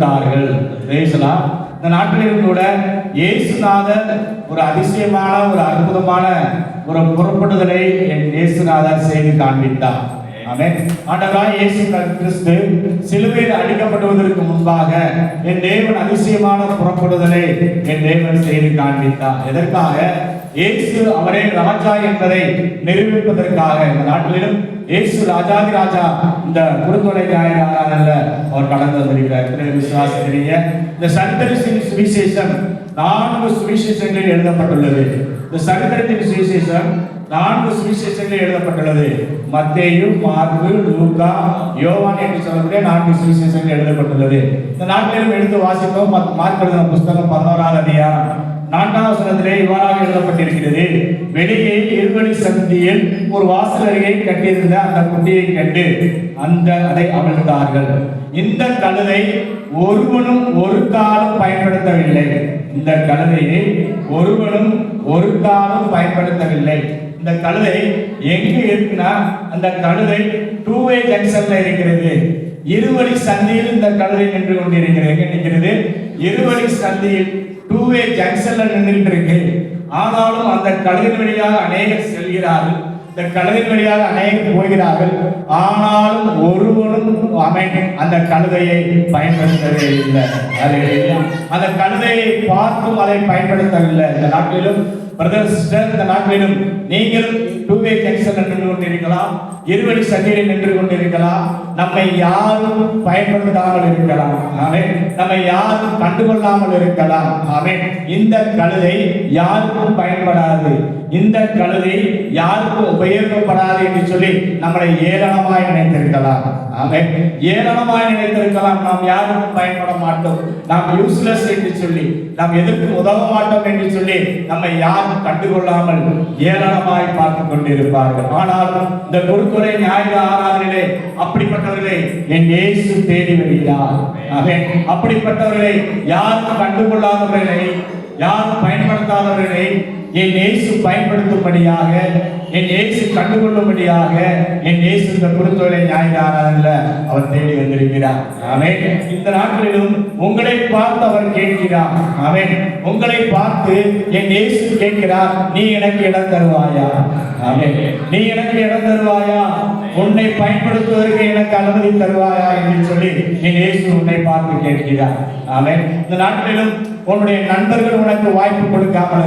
கொடுத்தார்கள் இந்த நாட்களிலும் கூட இயேசுநாதர் ஒரு அதிசயமான ஒரு அற்புதமான ஒரு புறப்படுதலை என் இயேசுநாதர் செய்து காண்பித்தார். ஆண்டவராய் இயேசு கிறிஸ்து சிலுவையில் அடிக்கப்படுவதற்கு முன்பாக என் தேவன் அதிசயமான புறப்படுதலை என் தேவன் செய்து காண்பித்தார். எதற்காக? இயேசு அவரே ராஜா என்பதை நிரூபிப்பதற்காக. இந்த நாட்டிலும் இயேசு ராஜாதி ராஜா இந்த குறுந்தொலை ஞாயிறாளர்ல அவர் கடந்து வந்திருக்கிறார். எத்தனை விசுவாசம் தெரிய இந்த சரித்திரத்தின் சுவிசேஷம் நான்கு சுவிசேஷங்களில் எழுதப்பட்டுள்ளது. இந்த சரித்திரத்தின் சுவிசேஷம் நான்கு சுவிசேஷங்களில் எழுதப்பட்டுள்ளது. மத்தேயு மார்க்கு லூக்கா யோவான் என்று சொல்லக்கூடிய நான்கு சுவிசேஷங்கள் எழுதப்பட்டுள்ளது. இந்த நாட்டிலும் எடுத்து வாசித்தோம் மத்- மார்க் எழுதின புஸ்தகம் பதினோராவது அதிகாரம் நான்காம் வசனத்திலே இவ்வாறாக எழுதப்பட்டிருக்கிறது. வெளியே இருவழி சந்தியில் ஒரு வாசல் அருகே கட்டியிருந்த அந்த குட்டியை கண்டு அந்த அதை அவிழ்த்தார்கள் இந்த கழுதை ஒருவனும் ஒரு காலம் பயன்படுத்தவில்லை. இந்த கழுதையை ஒருவனும் ஒரு காலம் பயன்படுத்தவில்லை. இந்த கழுதை எங்கே இருக்குன்னா அந்த கழுதை டூ வே ஜங்ஷன்ல இருக்கிறது. இருவழி சந்தியில் இந்த கழுதை நின்று கொண்டிருக்கிறது எங்க நிற்கிறது. இருவழி சந்தியில் டூ வே ஜங்ஷன்ல நின்றுட்டு இருக்கு ஆனாலும் அந்த கழுதின் வழியாக அநேகர் செல்கிறார்கள். இந்த கழுதின் வழியாக அநேகர் போகிறார்கள். ஆனாலும் ஒருவரும் அவன் அந்த கழுதையை பயன்படுத்தவே இல்லை. அது அந்த கழுதையை பார்த்தும் அதை பயன்படுத்தவில்லை. இந்த நாட்டிலும் பிரதர் சிஸ்டர் இந்த நாட்களிலும் நீங்கள் டூ வே ஜங்ஷன்ல நின்று கொண்டிருக்கலாம் இருவழி சந்தியில் நின்று கொண்டிருக்கலாம் நம்மை யாரும் பயன்படுத்தாமல் இருக்கலாம். ஆமே நம்மை யாரும் கண்டுகொள்ளாமல் இருக்கலாம். ஆமே இந்த கழுதை யாருக்கும் பயன்படாது. இந்த கழுதை யாருக்கும் உபயோகப்படாது என்று சொல்லி நம்மளை ஏளனமாய் நினைத்திருக்கலாம். ஆமே ஏளனமாய் நினைத்திருக்கலாம். நாம் யாருக்கும் பயன்பட மாட்டோம். நாம் யூஸ்லெஸ் என்று சொல்லி நாம் எதற்கும் உதவ மாட்டோம் என்று சொல்லி நம்மை யாரும் கண்டுகொள்ளாமல் ஏளனமாய் பார்த்து கொண்டிருப்பார்கள். ஆனால் இந்த குருத்துறை ஞாயிறு ஆராதனையிலே அப்படிப்பட்டவர்களை என் இயேசு தேடி வருகிறார் அப்படிப்பட்டவர்களை யாரும் கண்டுகொள்ளாதவர்களை யாரும் பயன்படுத்தாதவர்களை என் இயேசு பயன்படுத்தும்படியாக என் இயேசு கண்டுகொள்ளும்படியாக என் இயேசு இந்த குருத்தொலை ஞாயிறாரல்ல அவர் தேடி வந்திருக்கிறார். ஆமென். இந்த நாட்களிலும் உங்களை பார்த்து அவர் கேட்கிறார். ஆமென். உங்களை பார்த்து என் இயேசு கேட்கிறார் நீ எனக்கு இடம் தருவாயா? ஆமென். நீ எனக்கு இடம் தருவாயா? உன்னை பயன்படுத்துவதற்கு எனக்கு அனுமதி தருவாயா? என்று சொல்லி என் இயேசு உன்னை பார்த்து கேட்கிறார். ஆமென். இந்த நாட்களிலும் உன்னுடைய நண்பர்கள் உனக்கு வாய்ப்பு கொடுக்காமல்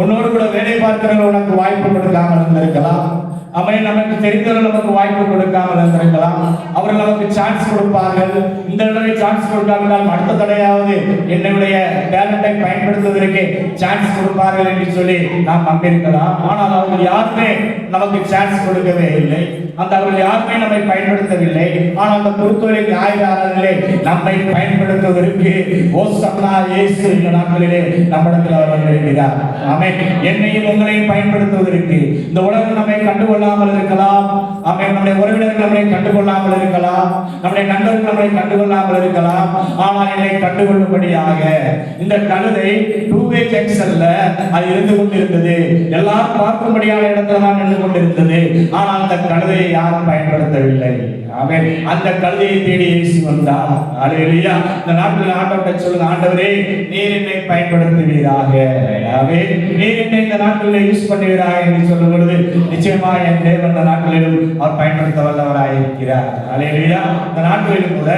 உன்னோடு கூட வேலை பார்க்கிறவங்க உனக்கு வாய்ப்பு கொடுக்காமல் இருந்திருக்கலாம். அவை நமக்கு தெரிந்தவர்கள் நமக்கு வாய்ப்பு கொடுக்காமல் இருந்திருக்கலாம். அவர்கள் நமக்கு சான்ஸ் கொடுப்பார்கள். இந்த தடவை சான்ஸ் கொடுக்காவிட்டால் அடுத்த தடையாவது என்னுடைய டேலண்டை பயன்படுத்துவதற்கு சான்ஸ் கொடுப்பார்கள் என்று சொல்லி நாம் நம்பியிருக்கலாம். ஆனால் அவர்கள் யாருமே நமக்கு சான்ஸ் கொடுக்கவே இல்லை. அந்த அவர்கள் யாருமே நம்மை பயன்படுத்தவில்லை. ஆனால் அந்த பொறுத்தவரை ஞாயிறாளர்களே நம்மை பயன்படுத்துவதற்கு ஓசன்னா இயேசு இந்த நாட்களிலே நம்மிடத்தில் அவர் வந்திருக்கிறார். அவை என்னையும் உங்களையும் பயன்படுத்துவதற்கு இந்த உலகம் நம்மை கண்டுகொள்ளாமல் இருக்கலாம். ஆமே நம்முடைய உறவினர்கள் நம்மை கண்டுகொள்ளாமல் இருக்கலாம். நம்முடைய நண்பர்கள் நம்மை கண்டுகொள்ளாமல் இருக்கலாம். ஆனால் என்னை கண்டுகொள்ளும்படியாக இந்த கழுதை டூ வே ஜங்ஷன்ல அது இருந்து கொண்டிருந்தது. எல்லாரும் பார்க்கும்படியான இடத்துல தான் நின்று கொண்டிருந்தது. ஆனால் அந்த கழுதையை யாரும் பயன்படுத்தவில்லை. ஆமென். அந்த கழுதையை தேடி இயேசு வந்தார். அல்லேலூயா இந்த நாட்டில் ஆண்டவர்கிட்ட சொல்லுங்க ஆண்டவரே நீர் என்னை பயன்படுத்துவீராக. ஆமென். நீர் என்னை இந்த நாட்டில் யூஸ் பண்ணுவீராக என்று சொல்லும் பொழுது நிச்சயமா என் தேவன் இந்த நாட்டிலும் அவர் பயன்படுத்த வல்லவராக இருக்கிறார் அல்லேலூயா இந்த நாட்களிலும் கூட